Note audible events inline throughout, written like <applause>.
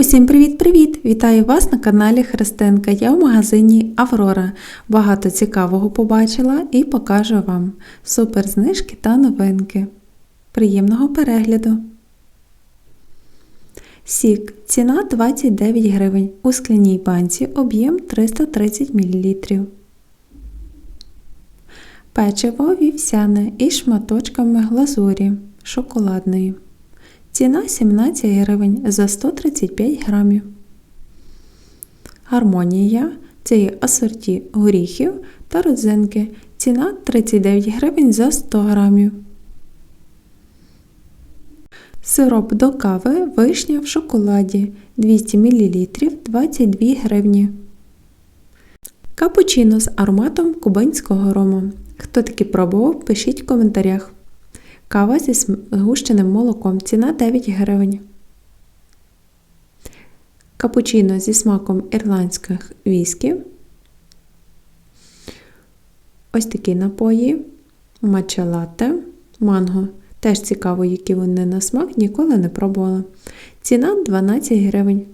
Усім привіт-привіт! Вітаю вас на каналі Христинка. Я в магазині Аврора. Багато цікавого побачила і покажу вам супер знижки та новинки. Приємного перегляду! Сік. Ціна 29 гривень. У скляній банці об'єм 330 мл. Печиво вівсяне із шматочками глазурі шоколадної. Ціна 17 гривень за 135 грамів. Гармонія це є асорті горіхів та родзинки. Ціна 39 гривень за 100 грамів. Сироп до кави вишня в шоколаді 200 мл 22 гривні. Капучино з ароматом кубинського рому. Хто таки пробував, пишіть в коментарях. Кава зі згущеним молоком. Ціна 9 гривень. Капучино зі смаком ірландських віскі. Ось такі напої. Матча латте, манго. Теж цікаво, які вони на смак, ніколи не пробувала. Ціна 12 гривень.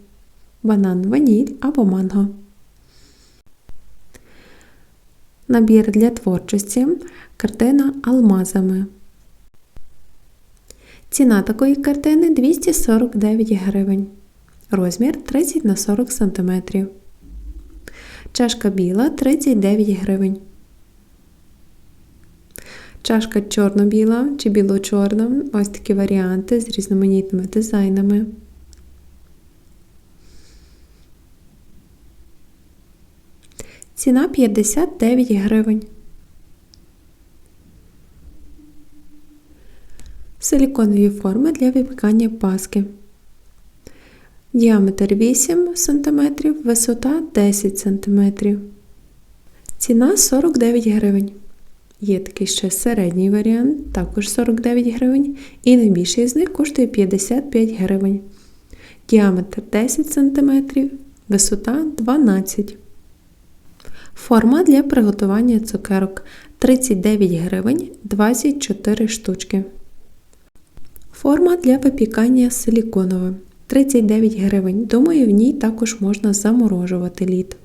Банан ваніль або манго. Набір для творчості. Картина алмазами. Ціна такої картини 249 гривень. Розмір 30 на 40 см. Чашка біла 39 гривень. Чашка чорно-біла чи біло-чорна. Ось такі варіанти з різноманітними дизайнами. Ціна 59 гривень. Силіконові форми для випікання паски. Діаметр 8 см, висота 10 см. Ціна 49 гривень. Є такий ще середній варіант, також 49 гривень. І найбільший з них коштує 55 гривень. Діаметр 10 см, висота 12 Форма для приготування цукерок 39 гривень 24 штучки. Форма для випікання силіконова 39 гривень. Думаю, в ній також можна заморожувати лід.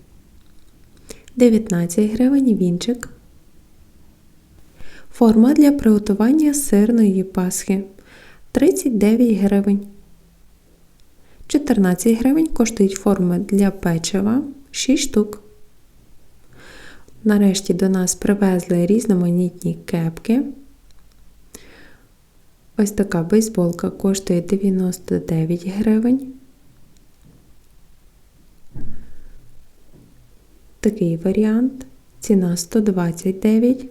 19 гривень вінчик. Форма для приготування сирної пасхи 39 гривень. 14 гривень коштують форми для печива 6 штук. Нарешті до нас привезли різноманітні кепки. Ось така бейсболка коштує 99 гривень. Такий варіант. Ціна 129.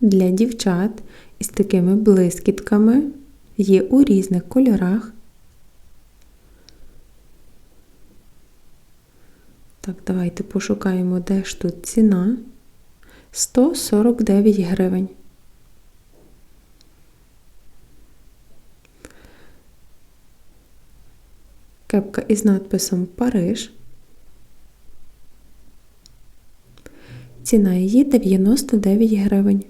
Для дівчат із такими блискітками є у різних кольорах. Так, давайте пошукаємо, де ж тут ціна. 149 гривень. Кепка із надписом Париж. Ціна її 99 гривень.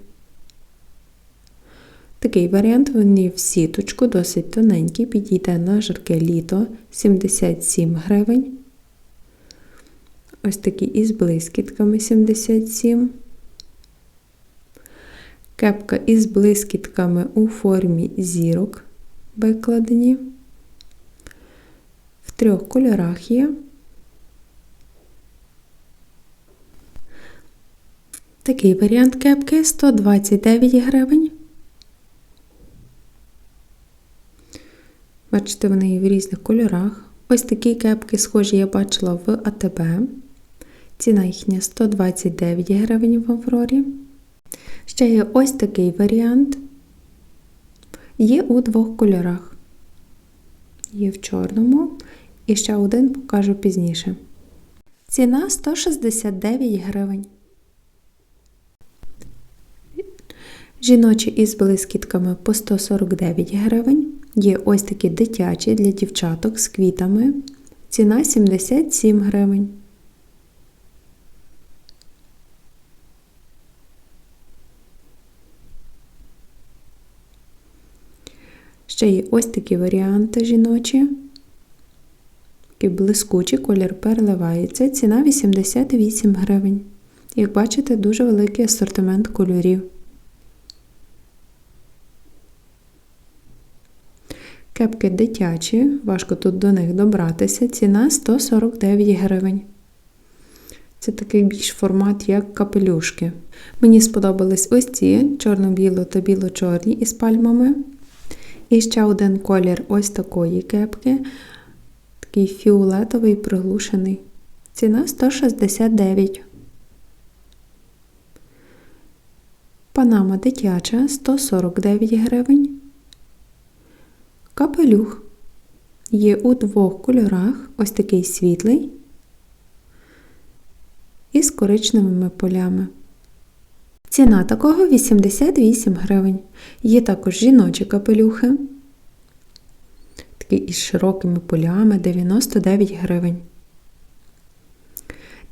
Такий варіант вони в сіточку, досить тоненький, підійде на жарке літо 77 гривень. Ось такі із блискітками 77. Кепка із блискітками у формі зірок викладені трьох кольорах є. Такий варіант кепки 129 гривень. Бачите, вони є в різних кольорах. Ось такі кепки, схожі, я бачила в АТБ. Ціна їхня 129 гривень в Аврорі. Ще є ось такий варіант. Є у двох кольорах. Є в чорному і ще один покажу пізніше. Ціна 169 гривень. Жіночі із блискітками по 149 гривень. Є ось такі дитячі для дівчаток з квітами. Ціна 77 гривень. Ще є ось такі варіанти жіночі. Такий блискучий колір переливається. Ціна 88 гривень. Як бачите, дуже великий асортимент кольорів. Кепки дитячі, важко тут до них добратися. Ціна 149 гривень. Це такий більш формат, як капелюшки. Мені сподобались ось ці чорно-біло та біло-чорні із пальмами. І ще один колір ось такої кепки. Такий фіолетовий приглушений. Ціна 169. Панама дитяча 149 гривень. Капелюх є у двох кольорах, ось такий світлий і з коричневими полями. Ціна такого 88 гривень. Є також жіночі капелюхи, такі із широкими полями 99 гривень.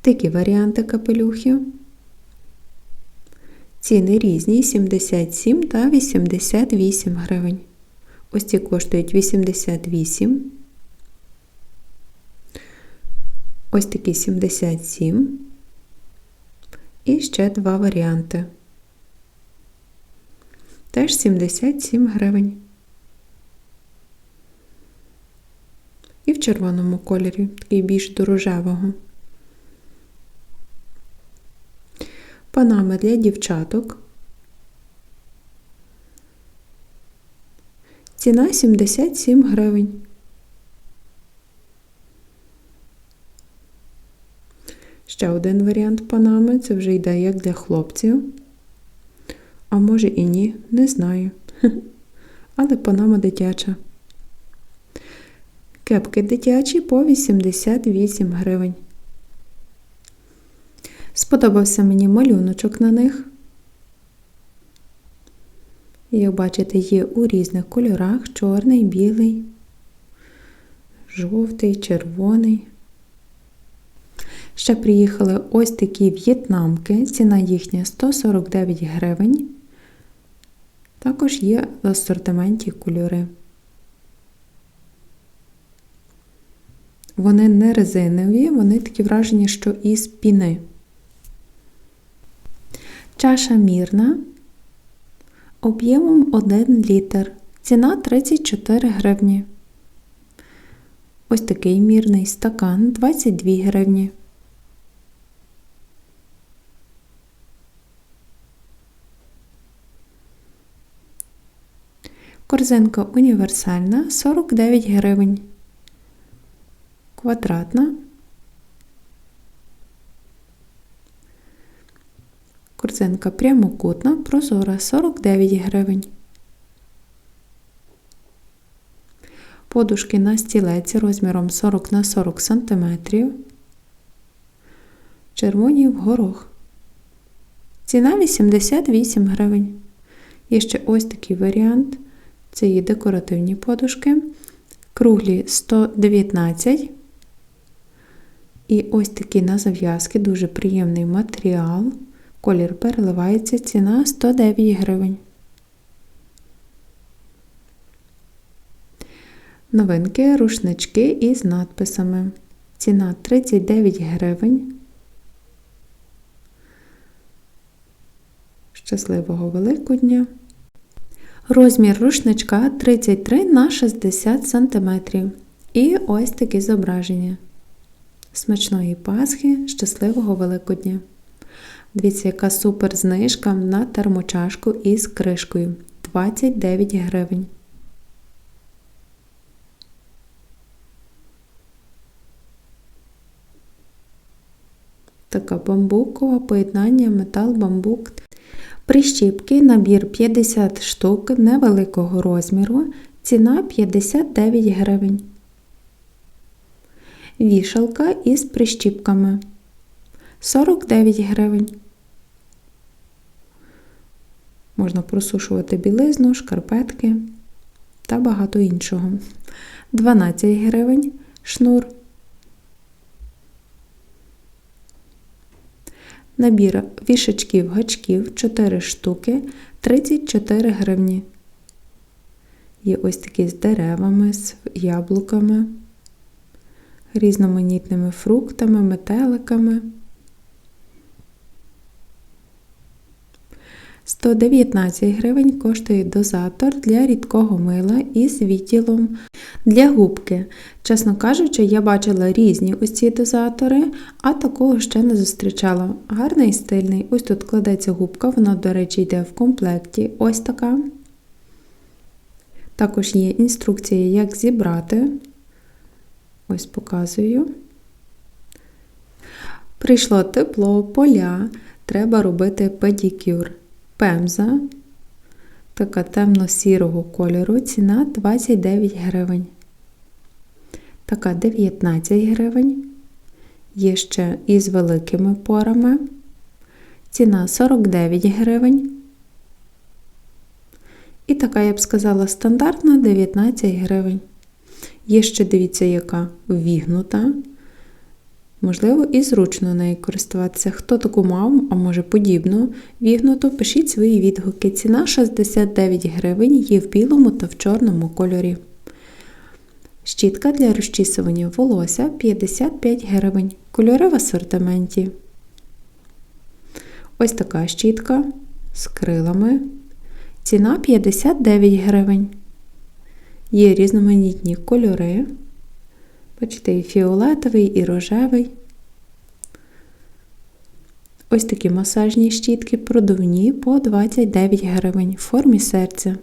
Такі варіанти капелюхів. Ціни різні 77 та 88 гривень. Ось ці коштують 88. Ось такі 77. І ще два варіанти. Теж 77 гривень. І в червоному кольорі, такий більш дорожевого. Панами для дівчаток. Ціна 77 гривень. Ще один варіант панами, це вже йде як для хлопців. А може і ні, не знаю. <laughs> Але панама дитяча. Кепки дитячі по 88 гривень. Сподобався мені малюночок на них. Як бачите, є у різних кольорах чорний, білий, жовтий, червоний. Ще приїхали ось такі в'єтнамки, ціна їхня 149 гривень. Також є в асортименті кольори. Вони не резинові, вони такі вражені, що із піни. Чаша мірна об'ємом 1 літр. Ціна 34 гривні. Ось такий мірний стакан 22 гривні. Корзинка універсальна 49 гривень. Квадратна. Корзинка прямокутна, прозора 49 гривень. Подушки на стілець розміром 40 на 40 см. Червоні в горох. Ціна 88 гривень. Є ще ось такий варіант. Це є декоративні подушки. Круглі 119. І ось такі на зав'язки, дуже приємний матеріал. Колір переливається, ціна 109 гривень. Новинки рушнички із надписами. Ціна 39 гривень. Щасливого Великодня! Розмір рушничка 33 на 60 см. І ось такі зображення. Смачної Пасхи, щасливого Великодня! Дивіться, яка супер знижка на термочашку із кришкою 29 гривень. Така бамбукова поєднання метал-бамбук. Прищіпки набір 50 штук невеликого розміру. Ціна 59 гривень. Вішалка із прищіпками 49 гривень. Можна просушувати білизну, шкарпетки та багато іншого. 12 гривень шнур. Набір вішачків гачків 4 штуки 34 гривні. Є ось такі з деревами, з яблуками, різноманітними фруктами, метеликами. 119 гривень коштує дозатор для рідкого мила із відділом для губки. Чесно кажучи, я бачила різні ось ці дозатори, а такого ще не зустрічала. Гарний і стильний. Ось тут кладеться губка, вона, до речі, йде в комплекті. Ось така. Також є інструкція, як зібрати. Ось показую. Прийшло тепло, поля, треба робити педикюр. Пемза, така темно-сірого кольору, ціна 29 гривень. Така 19 гривень. Є ще із великими порами. Ціна 49 гривень. І така, я б сказала, стандартна 19 гривень. Є ще, дивіться, яка вігнута. Можливо, і зручно нею користуватися. Хто таку мав, а може подібну вігнуту, пишіть свої відгуки. Ціна 69 гривень, є в білому та в чорному кольорі. Щітка для розчісування волосся 55 гривень. Кольори в асортименті. Ось така щітка з крилами. Ціна 59 гривень. Є різноманітні кольори. Бачите, і фіолетовий, і рожевий. Ось такі масажні щітки продувні по 29 гривень в формі серця.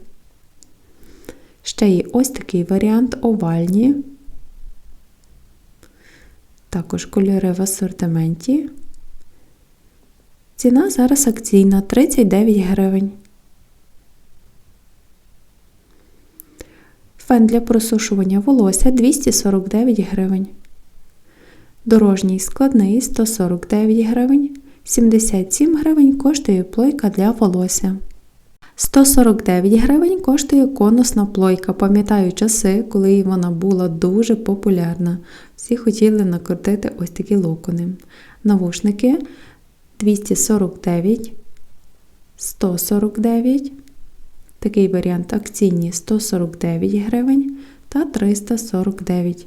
Ще є ось такий варіант овальні. Також кольори в асортименті. Ціна зараз акційна 39 гривень. Фен для просушування волосся 249 гривень. Дорожній складний 149 гривень. 77 гривень коштує плойка для волосся. 149 гривень коштує конусна плойка. Пам'ятаю часи, коли вона була дуже популярна. Всі хотіли накрутити ось такі локони. Навушники 249, 149. Такий варіант акційні 149 гривень та 349.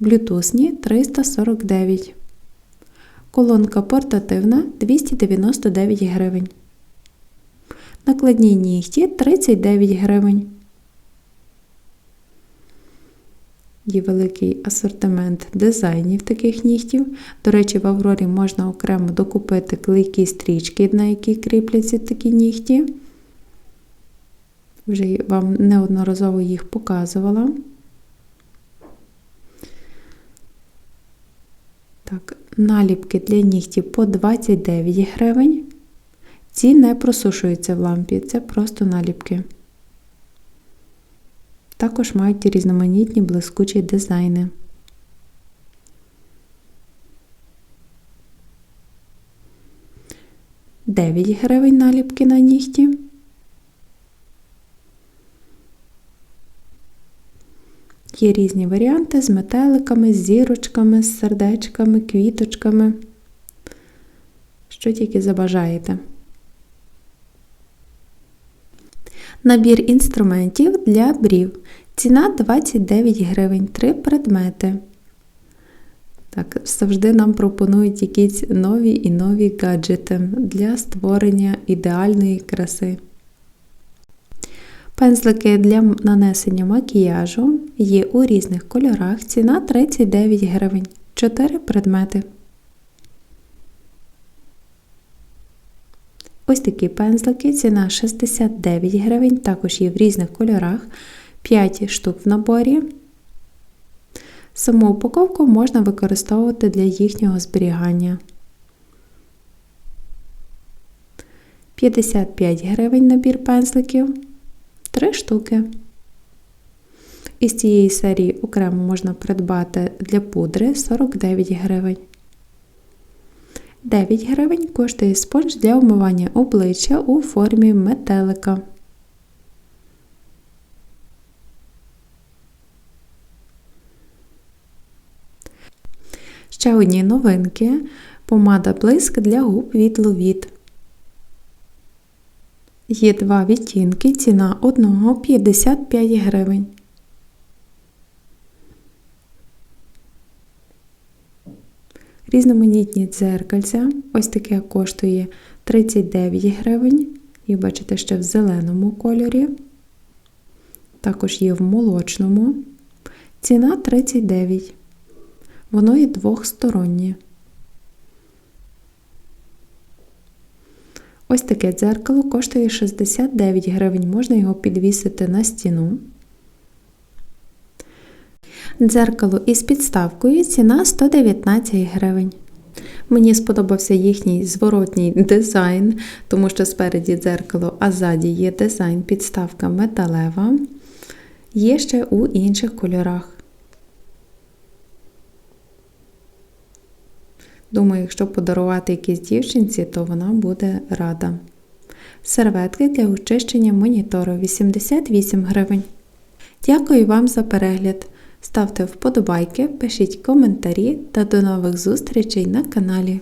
Блютусні 349. Колонка портативна 299 гривень. Накладні нігті 39 гривень. Є великий асортимент дизайнів таких нігтів. До речі, в Аврорі можна окремо докупити клейкі стрічки, на які кріпляться такі нігті. Вже вам неодноразово їх показувала. Так, наліпки для нігтів по 29 гривень. Ці не просушуються в лампі, це просто наліпки. Також мають різноманітні блискучі дизайни. Дев'ять гривень наліпки на нігті. Є різні варіанти з метеликами, з зірочками, з сердечками, квіточками. Що тільки забажаєте. Набір інструментів для брів. Ціна 29 гривень, 3 предмети. Так, завжди нам пропонують якісь нові і нові гаджети для створення ідеальної краси. Пензлики для нанесення макіяжу є у різних кольорах. Ціна 39 гривень. 4 предмети. Ось такі пензлики, ціна 69 гривень, також є в різних кольорах. 5 штук в наборі. Саму упаковку можна використовувати для їхнього зберігання. 55 гривень набір пензликів. 3 штуки. Із цієї серії окремо можна придбати для пудри 49 гривень. 9 гривень коштує спонж для умивання обличчя у формі метелика. Ще одні новинки. Помада блиск для губ від Ловіт. Є два відтінки, ціна одного 55 гривень. Різноманітні дзеркальця. Ось таке коштує 39 гривень. І бачите, ще в зеленому кольорі. Також є в молочному. Ціна 39. Воно є двохстороннє. Ось таке дзеркало коштує 69 гривень. Можна його підвісити на стіну. Дзеркало із підставкою ціна 119 гривень. Мені сподобався їхній зворотній дизайн, тому що спереді дзеркало, а ззаді є дизайн, підставка металева. Є ще у інших кольорах. Думаю, якщо подарувати якійсь дівчинці, то вона буде рада. Серветки для очищення монітору 88 гривень. Дякую вам за перегляд. Ставте вподобайки, пишіть коментарі та до нових зустрічей на каналі.